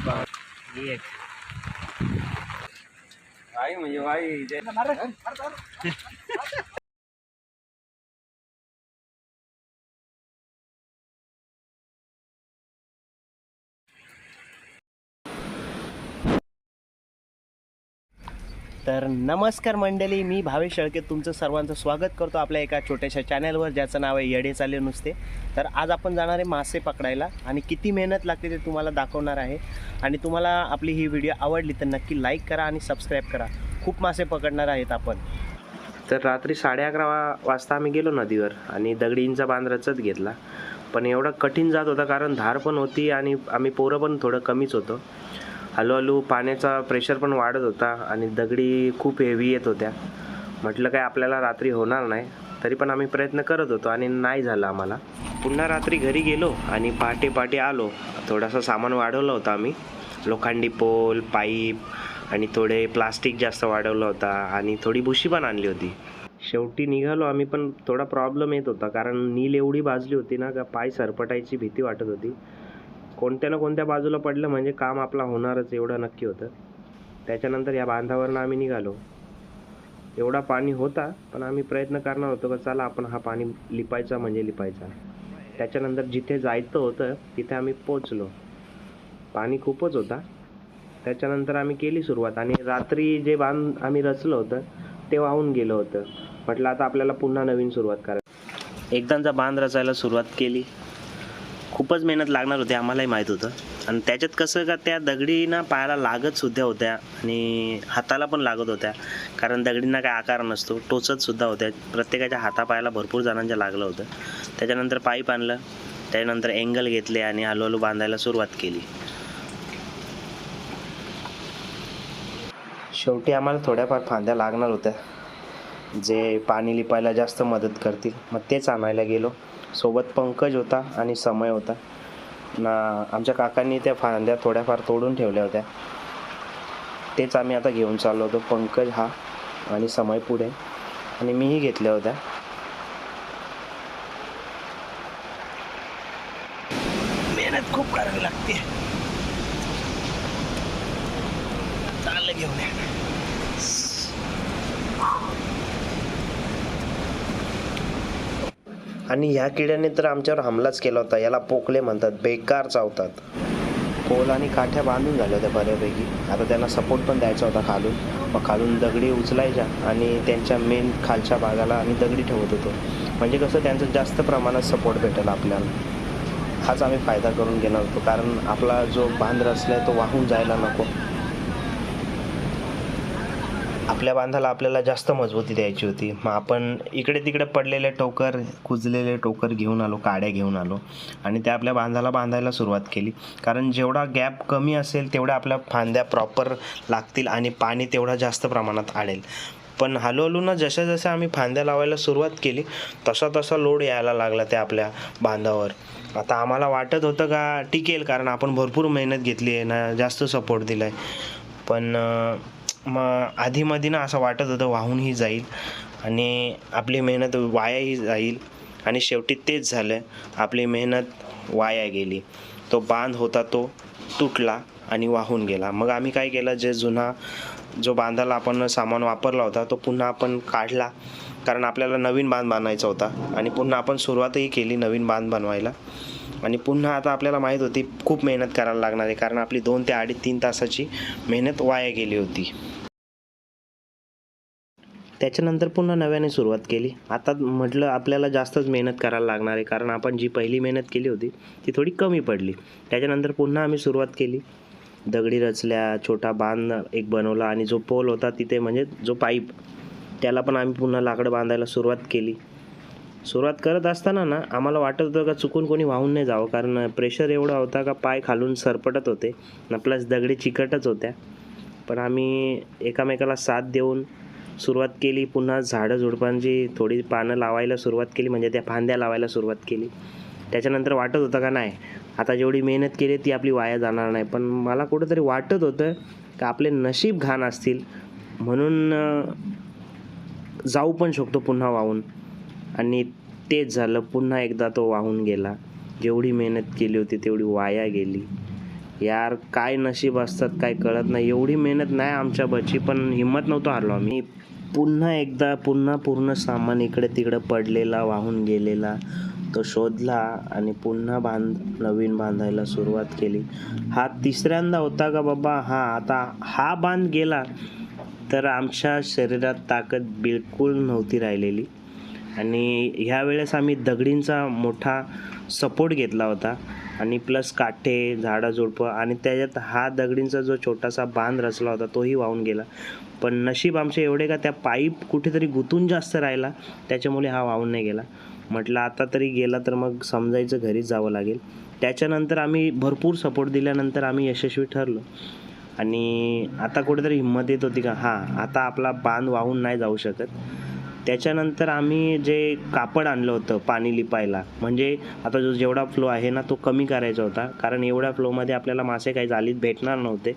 एक वाई म्हणजे वाई तर नमस्कार मंडळी मी भावेश शेळके तुमचं सर्वांचं स्वागत करतो आपल्या एका छोट्याशा चॅनलवर ज्याचं नाव आहे येडे चाले नुसते. तर आज आपण जाणार आहे मासे पकडायला आणि किती मेहनत लागते ते तुम्हाला दाखवणार आहे. आणि तुम्हाला आपली ही व्हिडिओ आवडली तर नक्की लाईक करा आणि सबस्क्राईब करा. खूप मासे पकडणार आहेत आपण. तर रात्री साडे अकरा वाजता आम्ही गेलो नदीवर आणि दगडींचा बांद्राचाच घेतला. पण एवढा कठीण जात होता कारण धार पण होती आणि आम्ही पोरं पण थोडं कमीच होतो. हळूहळू पाण्याचा प्रेशर पण वाढत होता आणि दगडी खूप हेवी येत होत्या. म्हटलं काय आपल्याला रात्री होणार नाही तरी पण आम्ही प्रयत्न करत होतो आणि नाही झालं आम्हाला. पुन्हा रात्री घरी गेलो आणि पहाटे पहाटे आलो. थोडासा सामान वाढवलं होतं आम्ही. लोखंडी पोल पाईप आणि थोडे प्लास्टिक जास्त वाढवलं होता आणि थोडी भुशी पण आणली होती. शेवटी निघालो आम्ही पण थोडा प्रॉब्लेम येत होता कारण नील एवढी भाजली होती ना का पाय सरपटायची भीती वाटत होती. कोणत्या ना कोणत्या बाजूला पडलं म्हणजे काम आपला होणारच एवढं नक्की होतं. त्याच्यानंतर या बांधावरनं आम्ही निघालो. एवढा पाणी होता पण आम्ही प्रयत्न करणार होतो का चला आपण हा पाणी लिपायचा म्हणजे लिपायचा. त्याच्यानंतर जिथे जायचं होतं तिथे आम्ही पोचलो. पाणी खूपच होता. त्याच्यानंतर आम्ही केली सुरुवात आणि रात्री जे बांध आम्ही रचलं होतं ते वाहून गेलं होतं. म्हटलं आता आपल्याला पुन्हा नवीन सुरुवात करायची. एकदाचा बांध रचायला सुरुवात केली. खूपच मेहनत लागणार होती आम्हालाही माहीत होतं. आणि त्याच्यात कसं का त्या दगडीना पायाला लागत सुद्धा होत्या आणि हाताला पण लागत होत्या. कारण दगडींना काय आकार नसतो टोचत सुद्धा होत्या. प्रत्येकाच्या हातापायाला भरपूर जणांच्या लागलं होतं. त्याच्यानंतर पाईप आणलं त्याच्यानंतर अँगल घेतले आणि हळूहळू बांधायला सुरुवात केली. शेवटी आम्हाला थोड्याफार फांद्या लागणार होत्या. जे पाणी लिपायला जास्त मदत करतील मग तेच आणायला गेलो. सोबत पंकज होता आणि समय होता. ना आमच्या काकांनी त्या फांद्या थोड्याफार तोडून ठेवल्या होत्या. तेच आम्ही आता घेऊन चाललो होतो. पंकज हा आणि समय पुढे. आणि मीही घेतल्या होत्या मेहनत खूप करावी लागते चाललं घेऊन या. आणि ह्या किड्याने तर आमच्यावर हमलाच केला होता. याला पोकले म्हणतात बेकार चावतात. पोल आणि काठ्या बांधून झाल्या होत्या बऱ्यापैकी. आता त्यांना सपोर्ट पण द्यायचा होता खालून. मग खालून दगडी उचलायच्या आणि त्यांच्या मेन खालच्या भागाला आम्ही दगडी ठेवत होतो. म्हणजे कसं त्यांचं जास्त प्रमाणात सपोर्ट भेटेल आपल्याला. हाच आम्ही फायदा करून घेणार होतो. कारण आपला जो बांध रचला आहे तो वाहून जायला नको. आपल्या बांधाला आपल्याला जास्त मजबूती द्यायची होती. मग आपण इकडे तिकडे पडलेले टोकर कुजलेले टोकर घेऊन आलो काड्या घेऊन आलो. आणि त्या आपल्या बांधाला बांधायला सुरुवात केली. कारण जेवढा गॅप कमी असेल तेवढ्या आपल्या फांद्या प्रॉपर लागतील आणि पाणी तेवढा जास्त प्रमाणात आडेल. पण हळूहळू ना जशा जशा आम्ही फांद्या लावायला सुरुवात केली तसा तसा लोड यायला लागला त्या आपल्या बांधावर. आता आम्हाला वाटत होतं का टिकेल कारण आपण भरपूर मेहनत घेतली आहे ना जास्त सपोर्ट दिला आहे पण मग आधीमध्ये ना असं वाटत होतं वाहूनही जाईल आणि आपली मेहनत वायाही जाईल आणि शेवटी तेच झालं. आपली मेहनत वाया गेली. तो बांध होता तो तुटला आणि वाहून गेला. मग आम्ही काय केलं? जे जुना जो बांधाला आपण सामान वापरला होता तो पुन्हा आपण काढला. कारण आपल्याला नवीन बांध बांधायचा होता आणि पुन्हा आपण सुरुवातही केली नवीन बांध बनवायला. आणि पुन्हा आता आपल्याला माहीत होती खूप मेहनत करायला लागणार आहे. कारण आपली दोन ते अडीच तीन तासाची मेहनत वाया गेली होती. त्याच्यानंतर पुन्हा नव्याने सुरुवात केली. आता म्हटलं आपल्याला जास्तच मेहनत करायला लागणार आहे कारण आपण जी पहिली मेहनत केली होती ती थोडी कमी पडली. त्याच्यानंतर पुन्हा आम्ही सुरुवात केली. दगडी रचल्या छोटा बांध एक बनवला आणि जो पोल होता तिथे म्हणजे जो पाईप त्याला पण आम्ही पुन्हा लाकडं बांधायला सुरुवात केली. सुरुवात करत असताना ना आम्हाला वाटत होतं का चुकून कोणी वाहून नाही जावं कारण प्रेशर एवढा होता का पाय खालून सरपटत होते. ना प्लस दगडी चिकटच होत्या. पण आम्ही एकामेकाला साथ देऊन सुरुवात केली पुन्हा झाडं झुडपांची थोडी पानं लावायला सुरुवात केली म्हणजे त्या फांद्या लावायला सुरुवात केली. त्याच्यानंतर वाटत होतं का नाही? आता जेवढी मेहनत केली ती आपली वाया जाणार नाही. पण मला कुठंतरी वाटत होतं का आपले नशीब घाण असतील. म्हणून जाऊ पण शकतो पुन्हा वाहून. आणि तेच झालं पुन्हा एकदा तो वाहून गेला. जेवढी मेहनत केली होती तेवढी वाया गेली. यार काय नशीब असतात काय कळत नाही. एवढी मेहनत नाही आमच्या बची पण हिंमत नव्हतो हारलो आम्ही. पुन्हा एकदा पुन्हा पूर्ण सामान इकडे तिकडे पडलेला वाहून गेलेला तो शोधला आणि पुन्हा बांध नवीन बांधायला सुरुवात केली. हा तिसऱ्यांदा होता का बाबा? हा आता हा बांध गेला तर आमच्या शरीरात ताकद बिलकुल नव्हती राहिलेली. आणि ह्या वेळेस आम्ही दगडींचा मोठा सपोर्ट घेतला होता. आणि प्लस काठे झाडं झुडपं आणि त्याच्यात हा दगडींचा जो छोटासा बांध रचला होता तोही वाहून गेला. पण नशीब आमचे एवढे का त्या पाईप कुठेतरी गुंतून जास्त राहिला त्याच्यामुळे हा वाहून नाही गेला. म्हटलं आता तरी गेला तर मग समजायचं घरीच जावं लागेल. त्याच्यानंतर आम्ही भरपूर सपोर्ट दिल्यानंतर आम्ही यशस्वी ठरलो. आणि आता कुठेतरी हिंमत येत होती का हां आता आपला बांध वाहून नाही जाऊ शकत. त्याच्यानंतर आम्ही जे कापड आणलं होतं पाणी लिपायला म्हणजे आता जो जेवढा फ्लो आहे ना तो कमी करायचा होता. कारण एवढ्या फ्लोमध्ये आपल्याला मासे काही जालीत भेटणार नव्हते.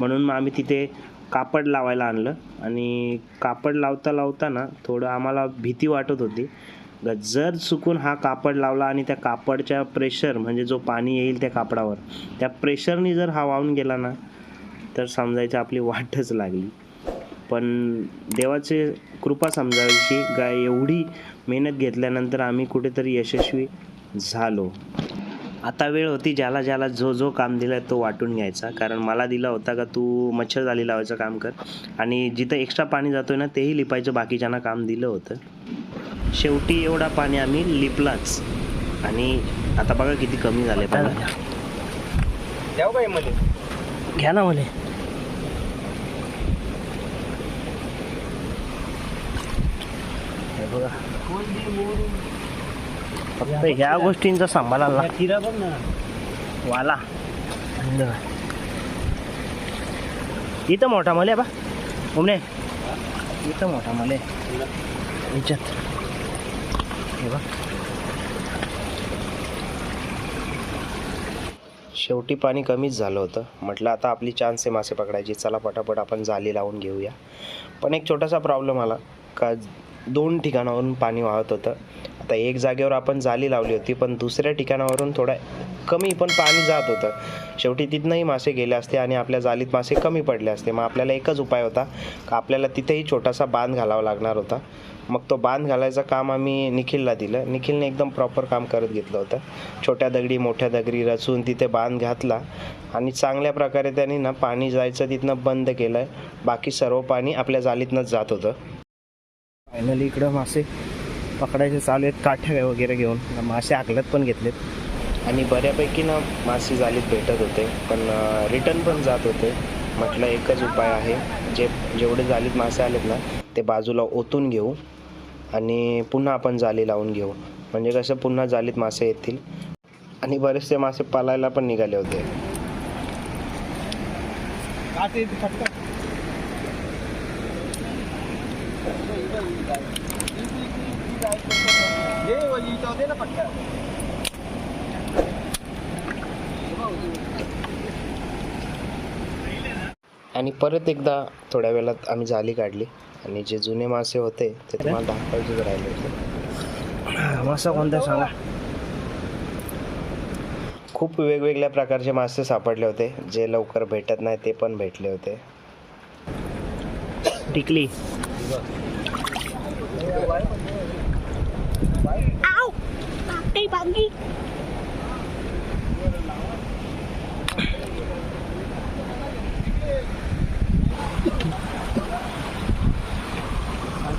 म्हणून मग आम्ही तिथे कापड लावायला आणलं. आणि कापड लावता लावता ना थोडं आम्हाला भीती वाटत होती. ग- जर चुकून हा कापड लावला आणि त्या कापडच्या प्रेशर म्हणजे जो पाणी येईल त्या कापडावर त्या प्रेशरनी जर हा वाहून गेला ना तर समजायचं आपली वाटच लागली. पण देवाचे कृपा समजायची. गाय एवढी मेहनत घेतल्यानंतर आम्ही कुठेतरी यशस्वी झालो. आता वेळ होती ज्याला ज्याला जो जो काम दिला तो वाटून घ्यायचा. कारण मला दिला होता का तू मच्छर जाली लावायचं काम कर. आणि जिथं एक्स्ट्रा पाणी जातोय ना तेही लिपायचं बाकीच्यांना काम दिलं होतं. शेवटी एवढा पाणी आम्ही लिपलाच. आणि आता बघा किती कमी झाले पाणी. काय मध्ये घ्या ना म्हणे हे बघा. फक्त ह्या गोष्टींचा लागतं. वाला. इथं मोठा मले बा. उमने इथं मोठा मले याच्यात हे बघ. शेवटी पाणी कमीच झालं होतं. म्हटलं आता आपली चान्स आहे मासे पकडायची. चला पटापट आपण जाली लावून घेऊया. पण एक छोटासा प्रॉब्लेम आला. का दोन ठिकाणावरून पाणी वाहत होतं. आता एक जागेवर आपण जाली लावली होती पण दुसऱ्या ठिकाणावरून थोडा कमी पण पाणी जात होतं. शेवटी तिथनंही मासे गेले असते आणि आपल्या जालीत मासे कमी पडले असते. मग आपल्याला एकच उपाय होता का आपल्याला तिथेही छोटासा बांध घालावा लागणार होता. मग तो बांध घालायचं काम आम्ही निखिलला दिलं. निखिलने एकदम प्रॉपर काम करत घेतलं होतं. छोट्या दगडी मोठ्या दगडी रचून तिथे बांध घातला आणि चांगल्या प्रकारे त्यांनी ना पाणी जायचं तिथनं बंद केलं. बाकी सर्व पाणी आपल्या जालीतनंच जात होतं. फायनली इकडं मासे पकडायचे चालू आहेत काठ्या वगैरे घेऊन. मासे आकलत पण घेतलेत. आणि बऱ्यापैकी ना मासे जालीत भेटत होते. पण रिटर्न पण जात होते. म्हटलं एकच उपाय आहे. जे जेवढे जालीत मासे आलेत ना ते बाजूला ओतून घेऊ आणि पुन्हा आपण जाली लावून घेऊ. म्हणजे कसं पुन्हा जालीत मासे येतील. आणि बरेचसे मासे पालायला पण निघाले होते. आणि परत एकदा थोड्या वेळात आम्ही जाली काढली. आणि जे जुने मासे होते ते तुम्हाला दाखवायचेच राहिले होते. मासा कोणता सांगा? खूप वेगवेगळ्या प्रकारचे मासे सापडले होते. जे लवकर भेटत नाही ते पण भेटले होते. टिकली.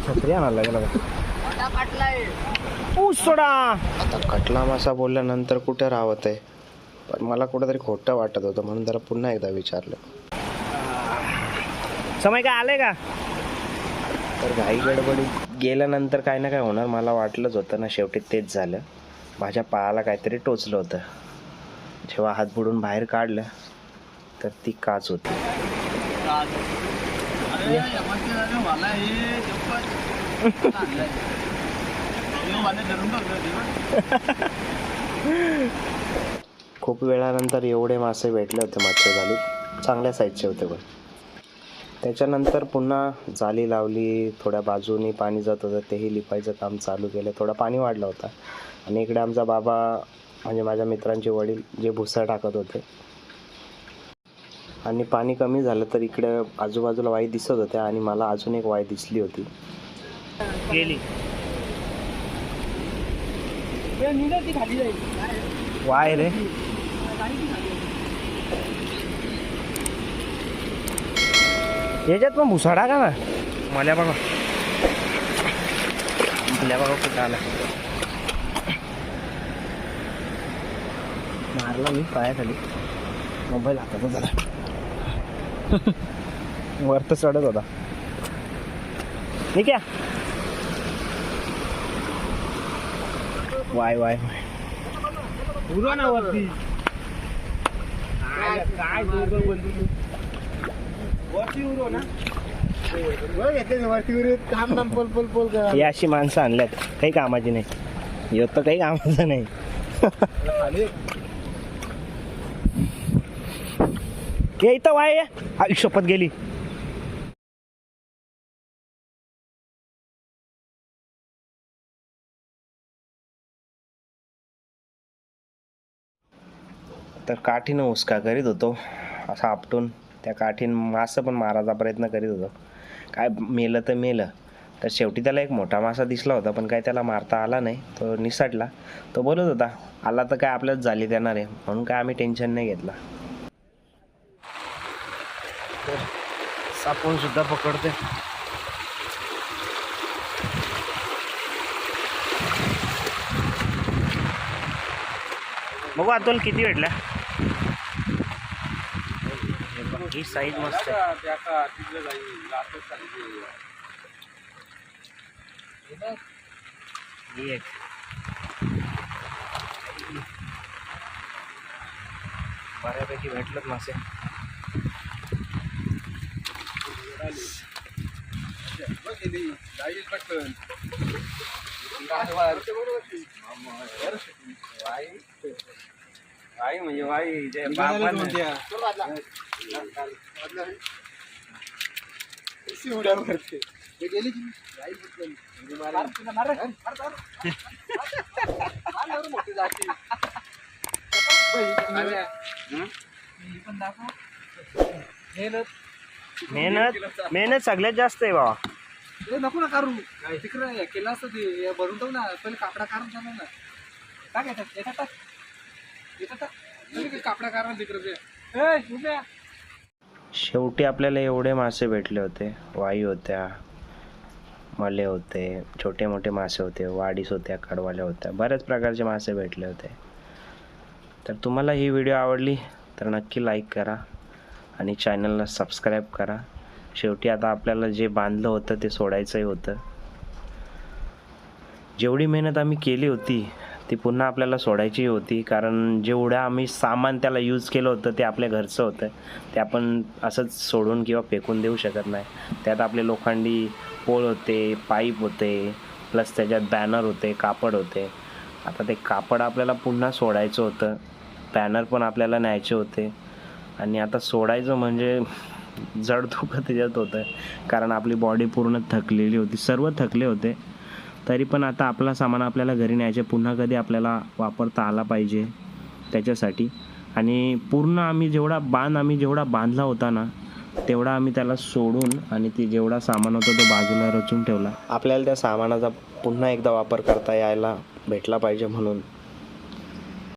छत्री आणायला लागला सोडा. आता कटला मासा बोलल्यानंतर कुठे राहत आहे? पण मला कुठेतरी खोटं वाटत होतं म्हणून जरा पुन्हा एकदा विचारलं. समय काय आलंय का तर घाई गडबडीत गेल्यानंतर काय ना काय होणार. मला वाटलंच होतं ना शेवटी तेच झालं. माझ्या पायाला काहीतरी टोचलं होतं. जेव्हा हात बुडून बाहेर काढलं तर ती काच होती. खूप वेळानंतर एवढे मासे भेटले होते मच्छर झाले चांगल्या साईजचे होते पण. त्याच्यानंतर पुन्हा जाली लावली थोड्या बाजूनी पाणी जात होतं तेही लिपायचं काम चालू केलं. थोडं पाणी वाढलं होतं. आणि इकडे आमचा बाबा म्हणजे माझ्या मित्रांचे वडील जे भुसा टाकत होते. आणि पाणी कमी झालं तर इकडे आजूबाजूला वाई दिसत होत्या आणि मला अजून एक वाई दिसली होती. गेली. वाय रे. याच्यात पण भुसाडा का ना मला बघा. मला बघा कुठं आला. मारला मी पायाखाली. मोबाईल हातात झाला वर तर चढत होता. ठीक आहे वाय वाय वाय. उडवा ना वरती. काय दोघं ही अशी माणसं आणल्यात. काही कामाची नाही. येत तर काही कामाचं नाही. ये इथं वाय आई शपथ गेली. तर काठीनं उसका करीत होतो असा आपटून त्या काठीन मासं पण मारायचा प्रयत्न करीत होतो. काय मेलं तर मेलं. तर शेवटी त्याला एक मोठा मासा दिसला होता पण काय त्याला मारता आला नाही. तो निसटला. तो बोलत होता आला तर काय आपल्याच झाली देणार आहे. म्हणून काय आम्ही टेन्शन नाही घेतला. सापून सुद्धा पकडते. बघू अतुल किती भेटल्या. ही साईज मस्त आहे. एक. बऱ्यापैकी भेटलं मासे. वाई म्हणजे वाई जे बापानं- मेहनत मेहनत सगळ्यात जास्त आहे बाबा ए, नको ना काढू. तिकडे केलं असतं ते हे भरून टाक ना. पहिले कापडा काढून टाका ना. टाक याच्यात याच्यात टाक. शेवटी आपल्याला एवढे मासे भेटले होते. वाई होत्या मले होते छोटे मोठे मासे होते वाडीस होत्या कडवाल्या होत्या बऱ्याच प्रकारचे मासे भेटले होते. तर तुम्हाला ही व्हिडिओ आवडली तर नक्की लाईक करा आणि चॅनलला सबस्क्राईब करा. शेवटी आता आपल्याला जे बांधलं होतं ते सोडायचंही होतं. जेवढी मेहनत आम्ही केली होती ती पुन्हा आपल्याला सोडायची होती. कारण जेवढं आम्ही सामान त्याला यूज केलं होतं ते आपल्या घरचं होतं. ते आपण असंच सोडून किंवा फेकून देऊ शकत नाही. त्यात आपले लोखंडी पोळ होते पाईप होते प्लस त्याच्यात बॅनर होते कापड होते. आता ते कापड आपल्याला पुन्हा सोडायचं होतं. बॅनर पण आपल्याला न्यायचे होते. आणि आता सोडायचं म्हणजे जड दुखत त्याच्यात होतं कारण आपली बॉडी पूर्ण थकलेली होती. सर्व थकले होते. तरी पण आता आपला सामान आपल्याला घरी न्यायचे पुन्हा कधी आपल्याला वापरता आला पाहिजे त्याच्यासाठी. आणि पूर्ण आम्ही जेवढा बांध आम्ही जेवढा बांधला होता ना तेवढा आम्ही त्याला सोडून आणि ती जेवढा सामान होता तो बाजूला रचून ठेवला. आपल्याला त्या सामानाचा पुन्हा एकदा वापर करता यायला भेटला पाहिजे म्हणून.